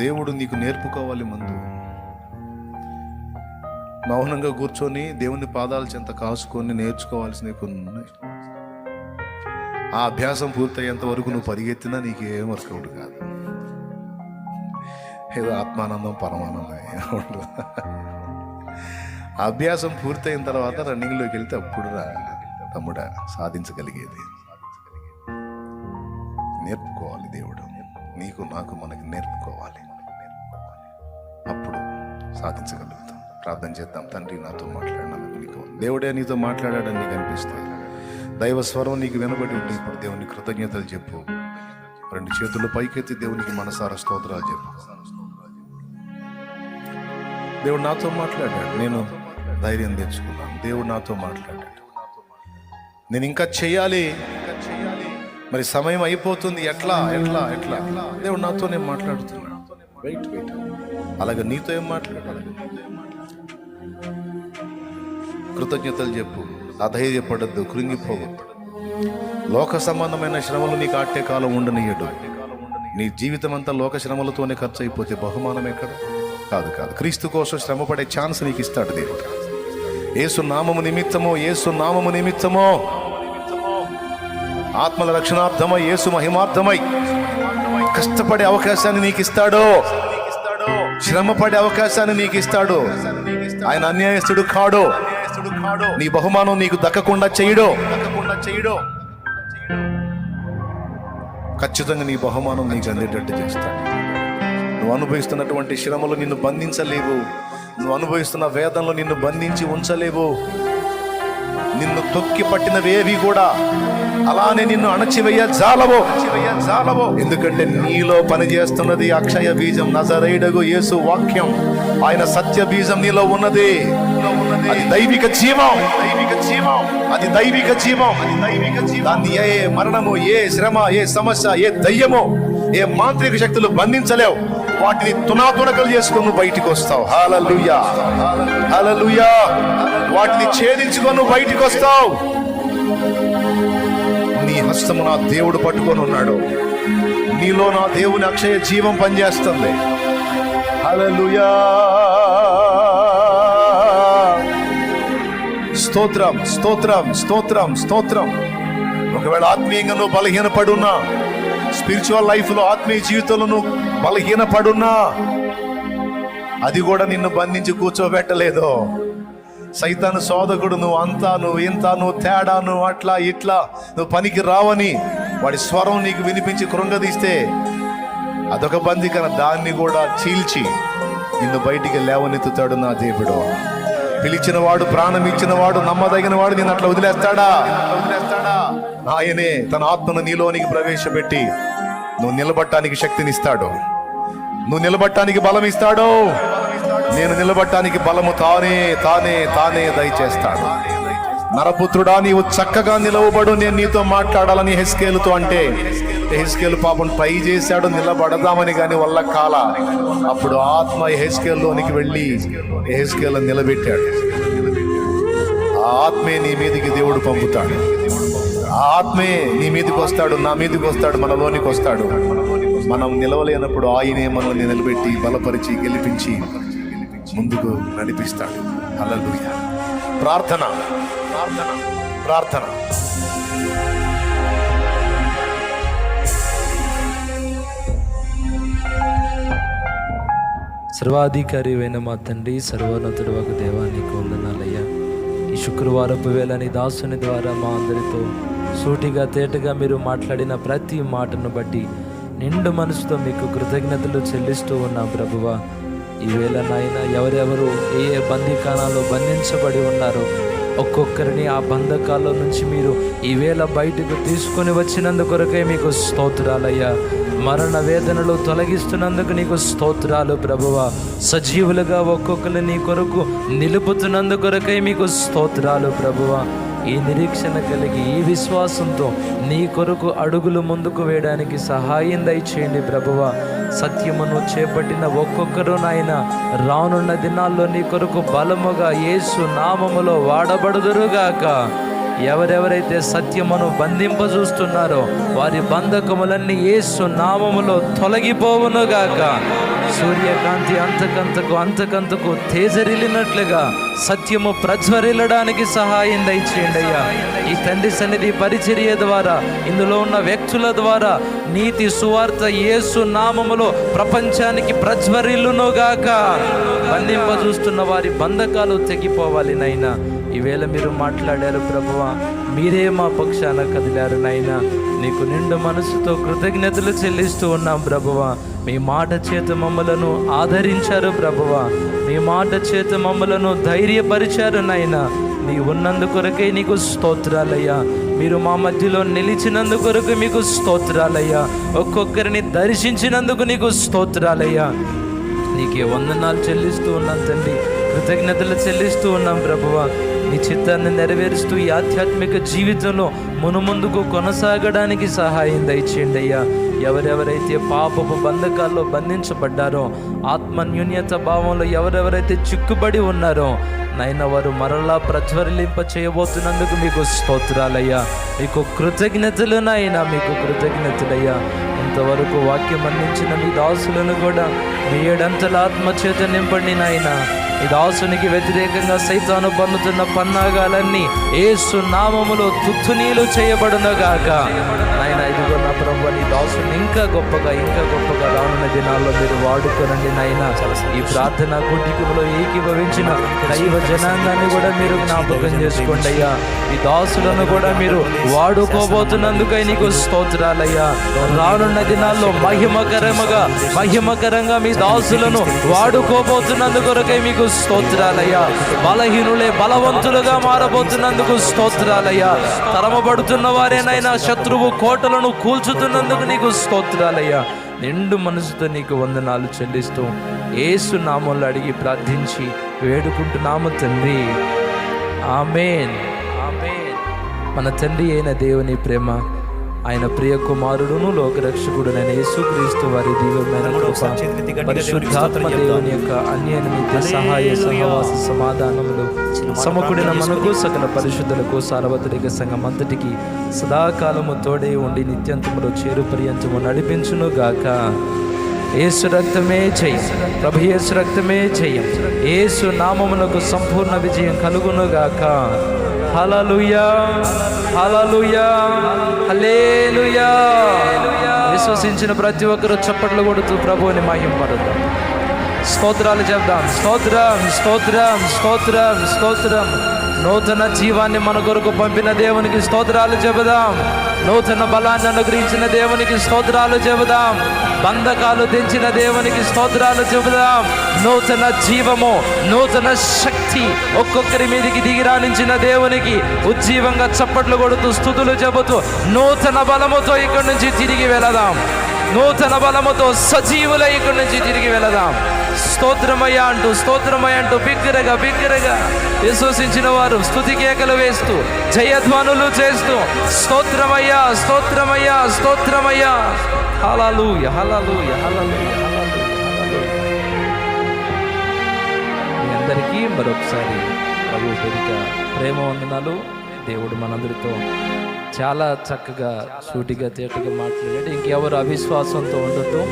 దేవుడు నీకు నేర్పుకోవాలి ముందు. మౌనంగా కూర్చొని దేవుని పాదాల చెంత కాసుకొని నేర్చుకోవాల్సినవి కొన్ని ఉన్నాయి. ఆ అభ్యాసం పూర్తయ్యేంత వరకు నువ్వు పరిగెత్తినా నీకు ఏం వర్కౌట్ కాదు. ఏదో ఆత్మానందం పరమానందం అభ్యాసం పూర్తయిన తర్వాత రన్నింగ్లోకి వెళ్తే అప్పుడు రా తమ్ముడా సాధించగలిగేది. నేర్పుకోవాలి దేవుడు. నీకు నాకు మనకి నేర్పుకోవాలి. సాధించగలుగుతాం. ప్రార్థన చేద్దాం. తండ్రి నాతో మాట్లాడినందుకు నీకు దేవుడే నీతో మాట్లాడాడని నీకు అనిపిస్తుంది దైవ స్వరం నీకు వినబడి ఉంటే ఇప్పుడు దేవుని కృతజ్ఞతలు చెప్పు. రెండు చేతులు పైకెత్తి దేవునికి మనసార స్తోత్రాలు చెప్పు. దేవుడు నాతో మాట్లాడాడు. నేను ధైర్యం తెచ్చుకున్నాను. దేవుడు నాతో మాట్లాడాడు. నేను ఇంకా చేయాలి. మరి సమయం అయిపోతుంది. ఎట్లా? ఎట్లా? ఎట్లా? దేవుడు నాతో నేను మాట్లాడుతున్నాడు. వెయిట్ వెయిట్ అలాగే నీతో ఏం మాట్లాడాలి కృతజ్ఞతలు చెప్పు. అధైర్యపడద్దు. కృంగిపోవద్దు లోక సంబంధమైన శ్రమలు నీకు ఆట్టే కాలం ఉండనీయడు నీ జీవితం అంతా లోక శ్రమలతోనే ఖర్చు అయిపోతే బహుమానం ఎక్కడ? కాదు కాదు. క్రీస్తు కోసం శ్రమపడే ఛాన్స్ నీకు ఇస్తాడు దేవుడు. ఏసు నామము నిమిత్తమో ఏసు నామము నిమిత్తమో. ఆత్మల రక్షణార్థమై ఏసు మహిమార్థమై కష్టపడే అవకాశాన్ని నీకు ఇస్తాడో. శ్రమపడే అవకాశాన్ని నీకు ఇస్తాడు ఆయన అన్యాయస్తుడు కాడు. నీ బహుమానం నీకు దక్కకుండా చేయడు. చేయడు ఖచ్చితంగా నీ బహుమానం నీకు అందేటట్టు చేస్తాడు. నువ్వు అనుభవిస్తున్నటువంటి శ్రమలు నిన్ను బంధించలేవు. నువ్వు అనుభవిస్తున్న వేదంలో నిన్ను బంధించి ఉంచలేవు. నిన్ను తొక్కి పట్టినవేవి కూడా అలానే నిన్ను అణచివేయ జాలవో జాలవో. ఎందుకంటే నీలో పనిచేస్తున్నది అక్షయ బీజం నజరైడగు యేసు వాక్యం. ఆయన సత్య బీజం నీలో ఉన్నది. అది దైవిక జీవం. దైవిక జీవం. అది దైవిక జీవం. అది దైవిక జీవం. దాన్ని ఏ మరణము ఏ శ్రమ ఏ సమస్య ఏ దయ్యమో ఏ మాంత్రిక శక్తులు బంధించలేవు. వాటిని తునాతునకలు చేసుకుని నువ్వు బయటికి వస్తావు. హాలలుయా హాలలుయా వాటిని ఛేదించుకొని నువ్వు బయటికి వస్తావు. నీ హస్తము నా దేవుడు పట్టుకొని ఉన్నాడు. నీలో నా దేవుని అక్షయ జీవం పనిచేస్తుంది. హలలుయా స్తోత్రం స్తోత్రం స్తోత్రం స్తోత్రం. ఒకవేళ ఆత్మీయంగా నువ్వు బలహీనపడున్నా స్పిరిచువల్ లైఫ్లో ఆత్మీయ జీవితంలో నువ్వు బలహీనపడున్నా అది కూడా నిన్ను బంధించి కూర్చోబెట్టలేదు. సైతాను సోదకుడు నువ్వు అంతా నువ్వు ఇంత నువ్వు తేడా నువ్వు అట్లా ఇట్లా నువ్వు పనికి రావని వాడి స్వరం నీకు వినిపించి కృంగదీస్తే అదొక బందికన దాన్ని కూడా చీల్చి నిన్ను బయటికి లేవనెత్తుతాడు నా దేవుడు. పిలిచిన వాడు ప్రాణం ఇచ్చిన వాడు నమ్మదగిన వాడు నేను అట్లా వదిలేస్తాడా? వదిలేస్తాడా ఆయనే తన ఆత్మను నీలోనికి ప్రవేశపెట్టి నువ్వు నిలబట్టడానికి శక్తినిస్తాడు. నువ్వు నిలబట్టడానికి బలం ఇస్తాడు నేను నిలబట్టడానికి బలము తానే తానే తానే దయచేస్తాడు. నరపుత్రుడా నీవు చక్కగా నిలవబడు. నేను నీతో మాట్లాడాలని హెస్కేలుతో అంటే హెస్కేలు పాపం ట్రై చేశాడు నిలబడదామని కానీ వల్ల కాల. అప్పుడు ఆత్మ హెస్కేల్లోనికి వెళ్ళి హెస్కేల్ నిలబెట్టాడు. ఆ ఆత్మే నీ మీదకి దేవుడు పంపుతాడు. ఆ ఆత్మే నీ మీదకి వస్తాడు నా మీదకి వస్తాడు మనలోనికి వస్తాడు. మనం నిలవలేనప్పుడు ఆయనే మనల్ని నిలబెట్టి బలపరిచి గెలిపించి ముందుకు నడిపిస్తాడు. హల్లెలూయా. ప్రార్థన. ప్రార్థన. ప్రార్థన. సర్వాధికారి అయిన మా తండ్రి సర్వోన్నతుడు ఒక దేవానికి వందనాలయ్యా. ఈ శుక్రవారపు వేళ నీ దాసుని ద్వారా మా అందరితో సూటిగా తేటగా మీరు మాట్లాడిన ప్రతి మాటను బట్టి నిండు మనసుతో మీకు కృతజ్ఞతలు చెల్లిస్తూ ఉన్నాం ప్రభువా. ఈవేళ నాయన ఎవరెవరు ఏ ఏ బందీకానాల్లో బంధించబడి ఉన్నారో ఒక్కొక్కరిని ఆ బంధకాల్లో నుంచి మీరు ఈవేళ బయటకు తీసుకొని వచ్చినందుకొరకే మీకు స్తోత్రాలయ్యా. మరణ వేదనలు తొలగిస్తున్నందుకు నీకు స్తోత్రాలు ప్రభువ. సజీవులుగా ఒక్కొక్కరు నీ కొరకు నిలుపుతున్నందుకొరకై మీకు స్తోత్రాలు ప్రభువ. ఈ నిరీక్షణ కలిగి ఈ విశ్వాసంతో నీ కొరకు అడుగులు ముందుకు వేయడానికి సహాయం దయచేయండి ప్రభువ. సత్యమును చేపట్టిన ఒక్కొక్కరు నాయన రానున్న దినాల్లో నీ కొరకు బలముగా యేసు నామములో వాడబడుదురుగాక. ఎవరెవరైతే సత్యమును బంధింపజూస్తున్నారో వారి బంధకములన్నీ యేసు నామములో తొలగిపోవునుగాక సూర్యకాంతి అంతకంతకు అంతకంతకు తేజరిల్లినట్లుగా సత్యము ప్రజ్వరిల్లడానికి సహాయం దయచేయండి అయ్యా ఈ తండ్రి సన్నిధి పరిచర్య ద్వారా ఇందులో ఉన్న వ్యక్తుల ద్వారా నీతి సువార్త యేసు నామములో ప్రపంచానికి ప్రజ్వరిల్లునుగాక బంధింప చూస్తున్న వారి బంధకాలు తెగిపోవాలి నైనా ఈవేళ మీరు మాట్లాడారు ప్రభువ. మీరే మా పక్షాన కదిలారు నాయనా. నీకు నిండు మనసుతో కృతజ్ఞతలు చెల్లిస్తూ ఉన్నాం ప్రభువ. మీ మాట చేత మమ్మలను ఆదరించారు ప్రభువ. మీ మాట చేత మమ్మలను ధైర్యపరిచారు నైనా నీ ఉన్నందు కొరకే నీకు స్తోత్రాలయ్యా. మీరు మా మధ్యలో నిలిచినందు కొరకు మీకు స్తోత్రాలయ్యా. ఒక్కొక్కరిని దర్శించినందుకు నీకు స్తోత్రాలయ్యా. నీకే వందనాలు చెల్లిస్తూ ఉన్నాను తండ్రి. కృతజ్ఞతలు చెల్లిస్తూ ఉన్నాం ప్రభువ. నీ చిత్తాన్ని నెరవేరుస్తూ ఈ ఆధ్యాత్మిక జీవితంలో మునుముందుకు కొనసాగడానికి సహాయం దయచేయండి అయ్యా ఎవరెవరైతే పాపపు బంధకాల్లో బంధించబడ్డారో ఆత్మన్యూన్యత భావంలో ఎవరెవరైతే చిక్కుబడి ఉన్నారో నైనా వారు మరలా ప్రజ్వరిలింప చేయబోతున్నందుకు మీకు స్తోత్రాలయ్యా. మీకు కృతజ్ఞతలు నాయనా మీకు కృతజ్ఞతలయ్యా. ఇంతవరకు వాక్యం అందించిన మీ దాసులను కూడా మీ ఏడంతల ఆత్మచేత నింపండి నాయనా. ఈ దాసునికి వ్యతిరేకంగా సైతాను పన్నుతున్న పన్నాగాలన్నీ ఏసు నామములో తుత్తునీలు చేయబడునగాక. ఆయన ఇదిగో ప్రభు నీ దాసుని ఇంకా గొప్పగా ఇంకా గొప్పగా రానున్న దినాల్లో మీరు వాడుకోనండి నాయన. ఈ ప్రార్థన కుటుంబంలో ఏకీభవించిన దైవ జనాంగాన్ని కూడా మీరు జ్ఞాపకం చేసుకోండి అయ్యా. ఈ దాసులను కూడా మీరు వాడుకోబోతున్నందుకై నీకు స్తోత్రాలయ్యా. రానున్న దినాల్లో మహిమకరముగా మహిమకరంగా మీ దాసులను వాడుకోబోతున్నందుకొరకై మీకు స్తోత్రాలయ్యా. బలహీనులే బలవంతులుగా మారబోతున్నందుకు స్తోత్రాలయ్యా. తరమబడుతున్న వారేనైనా శత్రువు కోటలను కూల్ కూల్చుతున్నందుకు నీకు స్తోత్రాలయ్యా. నిండు మనసుతో నీకు వందనాలు చెల్లిస్తూ ఏసు నామంలో అడిగి ప్రార్థించి వేడుకుంటున్నాము తండ్రి. ఆమెన్. ఆమెన్. మన తండ్రి అయిన దేవుని ప్రేమ ఆయన ప్రియ కుమారుడును లోకరక్షకుడునైన యేసుక్రీస్తు వారి దివ్యమైన కృప పరిశుద్ధాత్మ దేవుని యొక్క అన్యనిమిత్య సహాయ సహవాస సమాధానములు. సమకూడిన మనకు సకల పరిశుద్ధులకు సార్వత్రిక సంఘం అంతటికి సదాకాలము తోడే ఉండి నిత్యంతములో చేరు పర్యంతము నడిపించును గాక. ఏసు రక్తమే జయం ప్రభు యేసు రక్తమే జయం ఏసు నామమునకు సంపూర్ణ విజయం కలుగును గాక. హలలుయా హలేలుయా విశ్వసించిన ప్రతి ఒక్కరు చప్పట్లు కొడుతూ ప్రభువుని మహింపడతాం స్తోత్రాలు చెప్దాం. స్తోత్రం స్తోత్రం స్తోత్రం స్తోత్రం. నూతన జీవాన్ని మన కొరకు పంపిన దేవునికి స్తోత్రాలు చెబుదాం. నూతన బలాన్ని అనుగ్రహించిన దేవునికి స్తోత్రాలు చెబుదాం. బంధకాలు తెంచిన దేవునికి స్తోత్రాలు చెబుదాం. నూతన జీవము నూతన శక్తి ఒక్కొక్కరి మీదకి దిగిరానించిన దేవునికి ఉజ్జీవంగా చప్పట్లు కొడుతూ స్థుతులు చెబుతూ నూతన బలముతో ఇక్కడి నుంచి తిరిగి వెళదాం. నూతన బలముతో సజీవుల ఇక్కడి నుంచి తిరిగి వెళదాం. స్తోత్రమయ్య అంటూ స్తోత్రమయ్య అంటూ బిగ్గరగా బిగ్గరగా విశ్వసించిన వారు స్తుతి కేకలు వేస్తూ జయధ్వనులు చేస్తూ స్తోత్రమయ్యా స్తోత్రమయ్యా స్తోత్రమయ్యా. హలాలు హలాలు హలాలు మీ అందరికీ మరొకసారి ప్రభు ప్రేమ వందనాలు. దేవుడు మనందరితో చాలా చక్కగా సూటిగా తేటగా మాట్లాడాడు. ఇంకెవరు అవిశ్వాసంతో ఉండొద్దు.